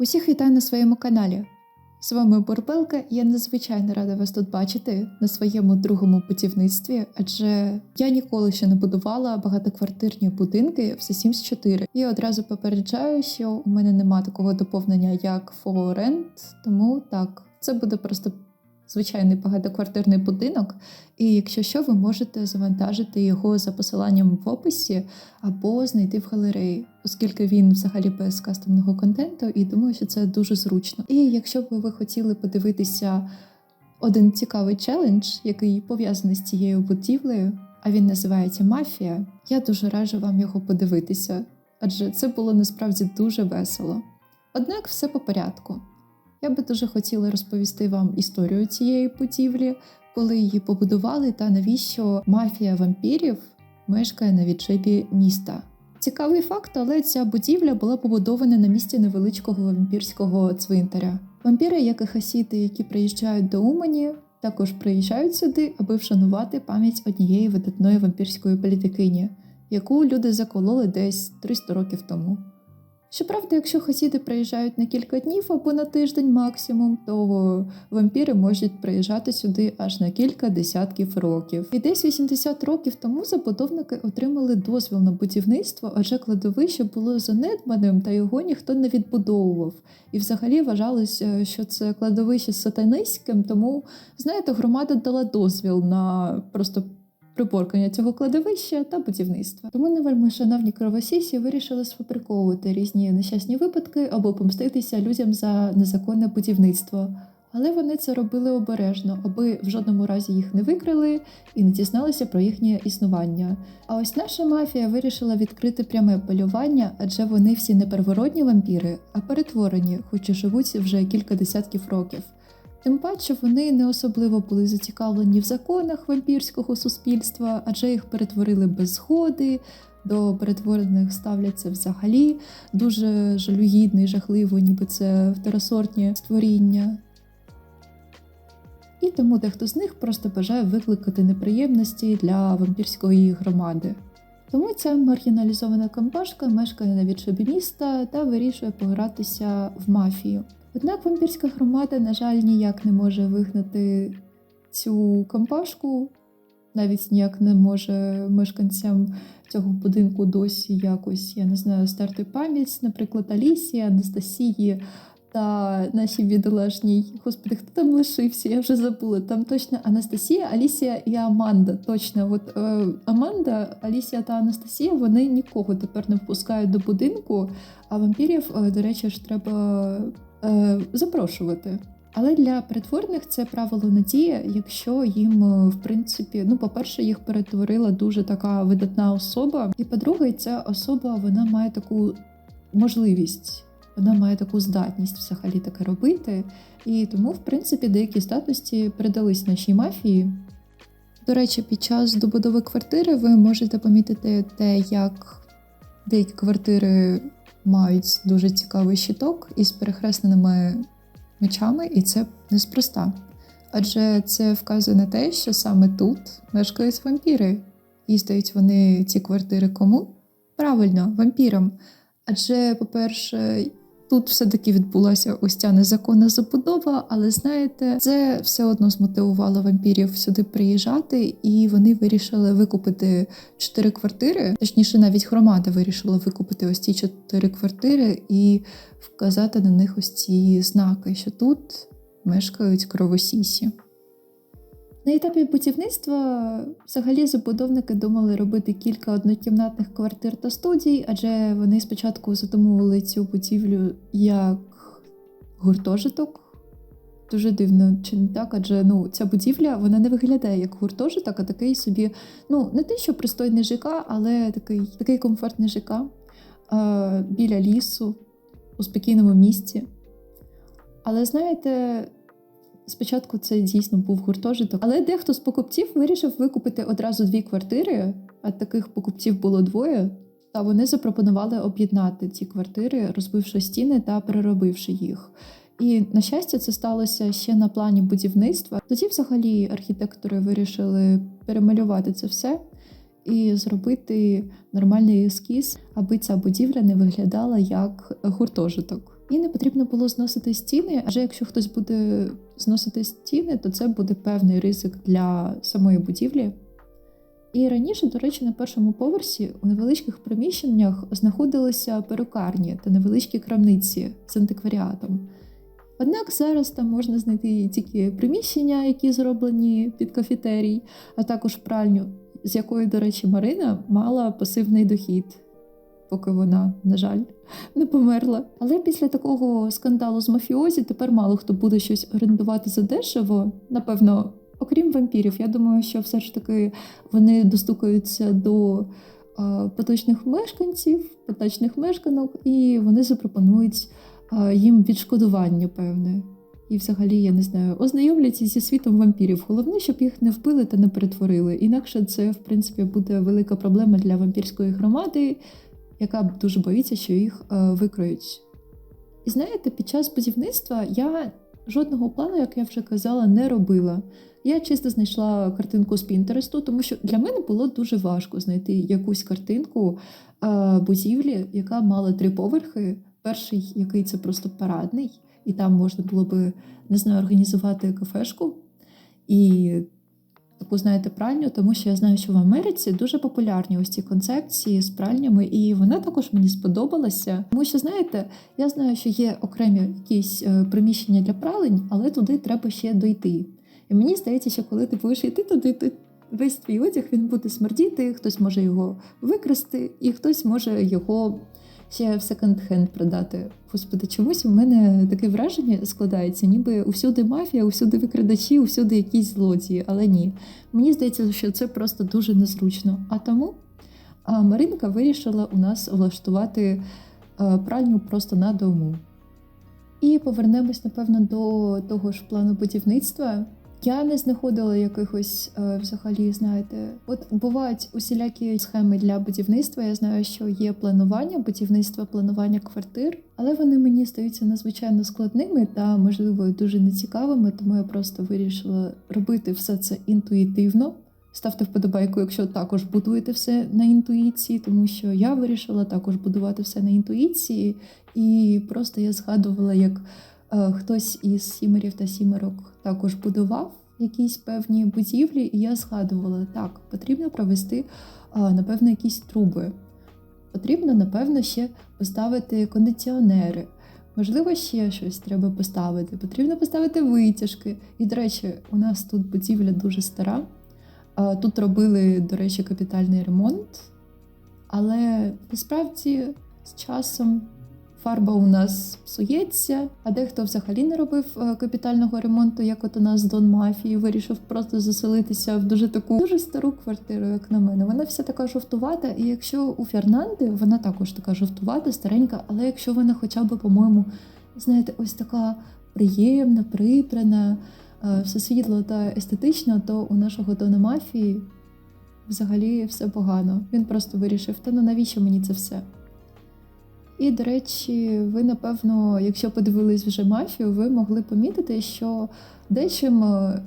Усіх вітаю на своєму каналі. З вами Бурбелка, я надзвичайно рада вас тут бачити на своєму другому будівництві, адже я ніколи ще не будувала багатоквартирні будинки в Sims 4. І одразу попереджаю, що у мене нема такого доповнення, як For Rent, тому так, це буде просто звичайний багатоквартирний будинок. І якщо що, ви можете завантажити його за посиланням в описі або знайти в галереї, оскільки він взагалі без кастомного контенту, і думаю, що це дуже зручно. І якщо б ви хотіли подивитися один цікавий челендж, який пов'язаний з цією будівлею, а він називається Мафія, я дуже раджу вам його подивитися, адже це було насправді дуже весело. Однак все по порядку. Я би дуже хотіла розповісти вам історію цієї будівлі, коли її побудували та навіщо мафія вампірів мешкає на відшибі міста. Цікавий факт, але ця будівля була побудована на місці невеличкого вампірського цвинтаря. Вампіри, як і хасіти, які приїжджають до Умані, також приїжджають сюди, аби вшанувати пам'ять однієї видатної вампірської політикині, яку люди закололи десь 300 років тому. Щоправда, якщо хасіди приїжджають на кілька днів або на тиждень максимум, то вампіри можуть приїжджати сюди аж на кілька десятків років. І десь 80 років тому забудовники отримали дозвіл на будівництво, адже кладовище було занедбаним та його ніхто не відбудовував. І взагалі вважалося, що це кладовище сатанистським, тому знаєте, громада дала дозвіл на просто приборкання цього кладовища та будівництва. Тому не шановні кровосісі вирішили сфабриковувати різні нещасні випадки або помститися людям за незаконне будівництво. Але вони це робили обережно, аби в жодному разі їх не викрили і не дізналися про їхнє існування. А ось наша мафія вирішила відкрити пряме полювання, адже вони всі не первородні вампіри, а перетворені, хоч і живуть вже кілька десятків років. Тим паче вони не особливо були зацікавлені в законах вампірського суспільства, адже їх перетворили без згоди, до перетворених ставляться взагалі дуже жалюгідно і жахливо, ніби це второсортні створіння. І тому дехто з них просто бажає викликати неприємності для вампірської громади. Тому ця маргіналізована компашка мешкає на відшибі міста та вирішує погратися в мафію. Однак вампірська громада, на жаль, ніяк не може вигнати цю компашку, навіть ніяк не може мешканцям цього будинку досі якось, я не знаю, стерти пам'ять, наприклад, Алісії, Анастасії та нашій бідолашній. Господи, хто там лишився? Я вже забула. Там точно Анастасія, Алісія і Аманда. Точно, от е, Аманда, Алісія та Анастасія вони нікого тепер не впускають до будинку, а вампірів, е, до речі, ж треба е, запрошувати. Але для перетворених це правило надія, якщо їм, е, в принципі, ну, по-перше, їх перетворила дуже така видатна особа. І по-друге, ця особа вона має таку можливість, вона має таку здатність взагалі таке робити. І тому, в принципі, деякі здатності передались нашій мафії. До речі, під час добудови квартири ви можете помітити те, як деякі квартири мають дуже цікавий щиток із перехресненими мечами, і це неспроста. Адже це вказує на те, що саме тут мешкають вампіри. І здають вони ці квартири кому? Правильно, вампірам. Адже, по-перше, тут все-таки відбулася ось ця незаконна забудова, але знаєте, це все одно змотивувало вампірів сюди приїжджати, і вони вирішили викупити чотири квартири. Точніше, навіть громада вирішила викупити ось ці чотири квартири і вказати на них ось ці знаки, що тут мешкають кровосісі. На етапі будівництва взагалі забудовники думали робити кілька однокімнатних квартир та студій, адже вони спочатку задумували цю будівлю як гуртожиток. Дуже дивно, чи не так? Адже ну, ця будівля вона не виглядає як гуртожиток, а такий собі, ну, не те, що пристойний ЖК, але такий такий комфортний ЖК е, біля лісу, у спокійному місці. Але знаєте, Спочатку це дійсно був гуртожиток, але дехто з покупців вирішив викупити одразу дві квартири, а таких покупців було двоє. Та вони запропонували об'єднати ці квартири, розбивши стіни та переробивши їх. І на щастя, це сталося ще на плані будівництва. Тоді, взагалі, архітектори вирішили перемалювати це все і зробити нормальний ескіз, аби ця будівля не виглядала як гуртожиток. І не потрібно було зносити стіни, адже якщо хтось буде зносити стіни, то це буде певний ризик для самої будівлі. І раніше, до речі, на першому поверсі у невеличких приміщеннях знаходилися перукарні та невеличкі крамниці з антикваріатом. Однак зараз там можна знайти тільки приміщення, які зроблені під кафетерій, а також пральню, з якої, до речі, Марина мала пасивний дохід, поки вона, на жаль, не померла. Але після такого скандалу з мафіозі тепер мало хто буде щось орендувати за дешево. Напевно, окрім вампірів, я думаю, що все ж таки вони достукаються до поточних мешканців, поточних мешканок, і вони запропонують їм відшкодування певне. І, взагалі, я не знаю, ознайомляться зі світом вампірів. Головне, щоб їх не вбили та не перетворили. Інакше це, в принципі, буде велика проблема для вампірської громади, яка дуже боїться, що їх е, викроють. І знаєте, під час будівництва я жодного плану, як я вже казала, не робила. Я чисто знайшла картинку з Пінтересту, тому що для мене було дуже важко знайти якусь картинку е, будівлі, яка мала три поверхи. Перший, який це просто парадний, і там можна було би не знаю, організувати кафешку і таку, знаєте, пральню, тому що я знаю, що в Америці дуже популярні ось ці концепції з пральнями, і вона також мені сподобалася. Тому що, знаєте, я знаю, що є окремі якісь е, приміщення для пралень, але туди треба ще дойти. І мені здається, що коли ти будеш йти туди, то весь твій одяг він буде смердіти, хтось може його викрасти, і хтось може його ще в секонд-хенд продати. Господи, чомусь у мене таке враження складається, ніби усюди мафія, усюди викрадачі, усюди якісь злодії. Але ні. Мені здається, що це просто дуже незручно. А тому а Маринка вирішила у нас влаштувати пральню просто на дому. І повернемось, напевно, до того ж плану будівництва. Я не знаходила якихось е, взагалі, знаєте, от бувають усілякі схеми для будівництва. Я знаю, що є планування, будівництва, планування квартир, але вони мені здаються надзвичайно складними та, можливо, дуже нецікавими, тому я просто вирішила робити все це інтуїтивно. Ставте вподобайку, якщо також будуєте все на інтуїції, тому що я вирішила також будувати все на інтуїції, і просто я згадувала, як хтось із сімерів та сімерок також будував якісь певні будівлі, і я згадувала, так, потрібно провести, напевно, якісь труби. Потрібно, напевно, ще поставити кондиціонери. Можливо, ще щось треба поставити. Потрібно поставити витяжки. І, до речі, у нас тут будівля дуже стара. Тут робили, до речі, капітальний ремонт. Але насправді з часом фарба у нас псується, а дехто взагалі не робив е, капітального ремонту, як от у нас Дон Мафії, вирішив просто заселитися в дуже таку дуже стару квартиру, як на мене. Вона вся така жовтувата, і якщо у Фернанди вона також така жовтувата, старенька, але якщо вона хоча б, по-моєму, знаєте, ось така приємна, прибрана, е, все світло та естетична, то у нашого Дона Мафії взагалі все погано. Він просто вирішив, та ну навіщо мені це все? І, до речі, ви, напевно, якщо подивились вже мафію, ви могли помітити, що дечим е,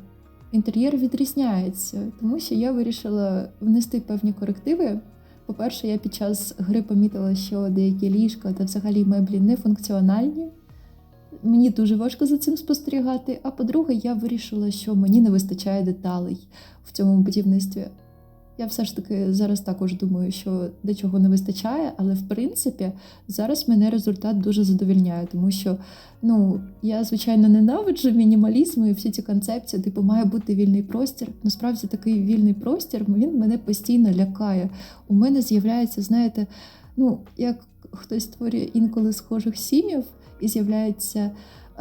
інтер'єр відрізняється, тому що я вирішила внести певні корективи. По-перше, я під час гри помітила, що деякі ліжка та взагалі меблі не функціональні. Мені дуже важко за цим спостерігати. А по-друге, я вирішила, що мені не вистачає деталей в цьому будівництві. Я все ж таки зараз також думаю, що дечого не вистачає, але в принципі зараз мене результат дуже задовільняє, тому що ну я звичайно ненавиджу мінімалізм і всі ці концепції, типу має бути вільний простір. Насправді такий вільний простір він мене постійно лякає. У мене з'являється, знаєте, ну як хтось створює інколи схожих сім'їв і з'являється.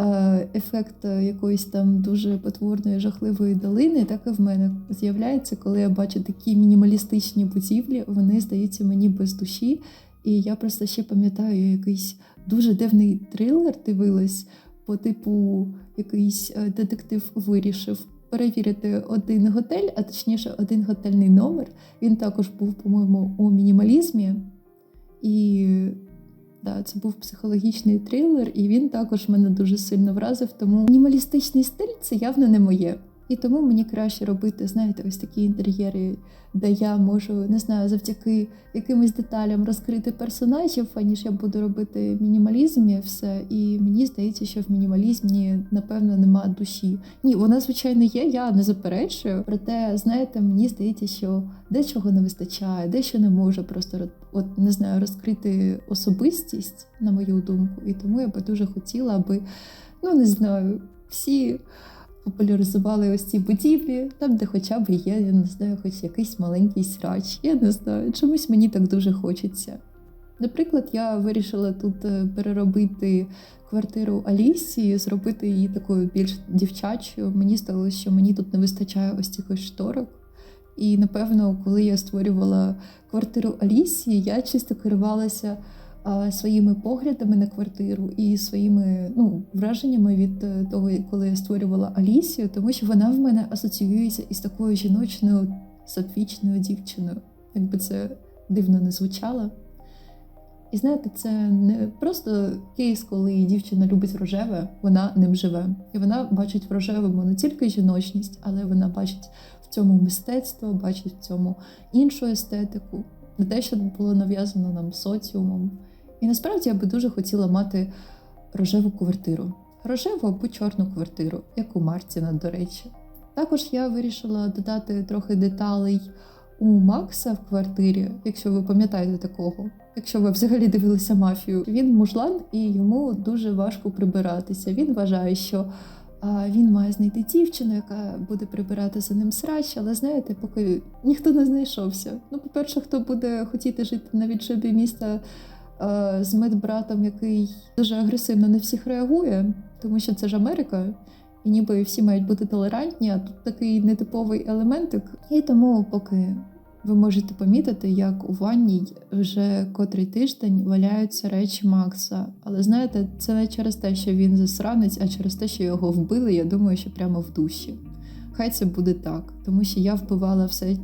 Е, ефект е, якоїсь там дуже потворної жахливої долини, так і в мене з'являється, коли я бачу такі мінімалістичні будівлі, вони здаються мені без душі. І я просто ще пам'ятаю якийсь дуже дивний трилер дивилась, по типу якийсь е, детектив вирішив. Перевірити один готель, а точніше, один готельний номер. Він також був, по-моєму, у мінімалізмі. І Да, Це був психологічний трилер, і він також мене дуже сильно вразив. Тому мінімалістичний стиль це явно не моє. І тому мені краще робити, знаєте, ось такі інтер'єри, де я можу, не знаю, завдяки якимось деталям розкрити персонажів, аніж я буду робити мінімалізм і все. І мені здається, що в мінімалізмі, напевно, нема душі. Ні, вона, звичайно, є, я не заперечую. Проте, знаєте, мені здається, що дечого не вистачає, дещо не може просто от не знаю, розкрити особистість, на мою думку. І тому я би дуже хотіла, аби, ну не знаю, всі популяризували ось ці будівлі, там, де хоча б є, я не знаю, хоч якийсь маленький срач. Я не знаю, чомусь мені так дуже хочеться. Наприклад, я вирішила тут е, переробити квартиру Алісії, зробити її такою більш дівчачою. Мені здалося, що мені тут не вистачає ось цих ось шторок. І напевно, коли я створювала квартиру Алісії, я чисто керувалася своїми поглядами на квартиру і своїми ну, враженнями від е, того, коли я створювала Алісію, тому що вона в мене асоціюється із такою жіночною сапфічною дівчиною, якби це дивно не звучало. І знаєте, це не просто кейс, коли дівчина любить рожеве, вона ним живе. І вона бачить в рожевому не тільки жіночність, але вона бачить в цьому мистецтво, бачить в цьому іншу естетику, не те, що було нав'язано нам соціумом. І насправді я би дуже хотіла мати рожеву квартиру. Рожеву або чорну квартиру, як у Мартіна, до речі. Також я вирішила додати трохи деталей у Макса в квартирі, якщо ви пам'ятаєте такого. Якщо ви взагалі дивилися мафію, він мужлан і йому дуже важко прибиратися. Він вважає, що він має знайти дівчину, яка буде прибирати за ним срач, але знаєте, поки ніхто не знайшовся. Ну, по-перше, хто буде хотіти жити на відшибі міста з медбратом, який дуже агресивно на всіх реагує, тому що це ж Америка. І ніби всі мають бути толерантні, а тут такий нетиповий елементик. І тому, поки ви можете помітити, як у ванній вже котрий тиждень валяються речі Макса. Але знаєте, це не через те, що він засранець, а через те, що його вбили, я думаю, що прямо в душі. Хай це буде так, тому що я вбивала все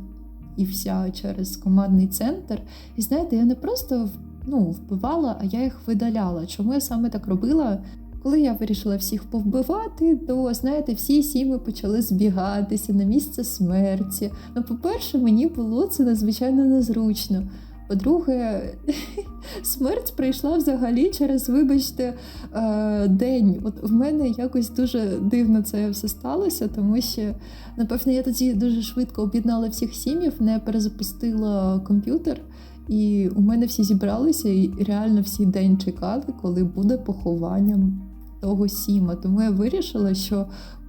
і вся через командний центр. І знаєте, я не просто ну, вбивала, а я їх видаляла. Чому я саме так робила? Коли я вирішила всіх повбивати, то знаєте, всі сіми почали збігатися на місце смерті. Ну, по-перше, мені було це надзвичайно незручно. По-друге, смерть прийшла взагалі через, вибачте, е, день. От в мене якось дуже дивно це все сталося, тому що, напевно, я тоді дуже швидко об'єднала всіх сім'їв, не перезапустила комп'ютер. І у мене всі зібралися і реально всі день чекали, коли буде поховання того сіма. Тому я вирішила, що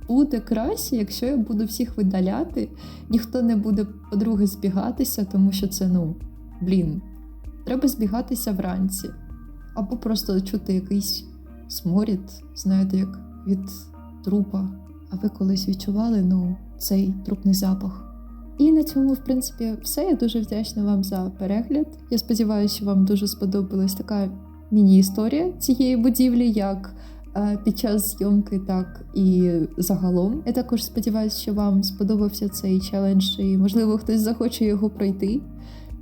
буде краще, якщо я буду всіх видаляти, ніхто не буде, по-друге, збігатися, тому що це, ну, блін, треба збігатися вранці. Або просто чути якийсь сморід, знаєте, як від трупа. А ви колись відчували ну, цей трупний запах? І на цьому, в принципі, все. Я дуже вдячна вам за перегляд. Я сподіваюся, що вам дуже сподобалась така міні-історія цієї будівлі, як е, під час зйомки, так і загалом. Я також сподіваюся, що вам сподобався цей челендж, і можливо хтось захоче його пройти.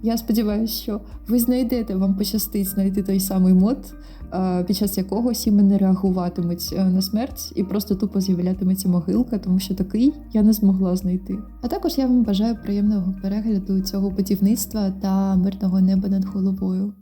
Я сподіваюся, що ви знайдете, вам пощастить знайти той самий мод, е, під час якого сіми не реагуватимуть е, на смерть і просто тупо з'являтиметься могилка, тому що такий я не змогла знайти. А також я вам бажаю приємного перегляду цього будівництва та мирного неба над головою.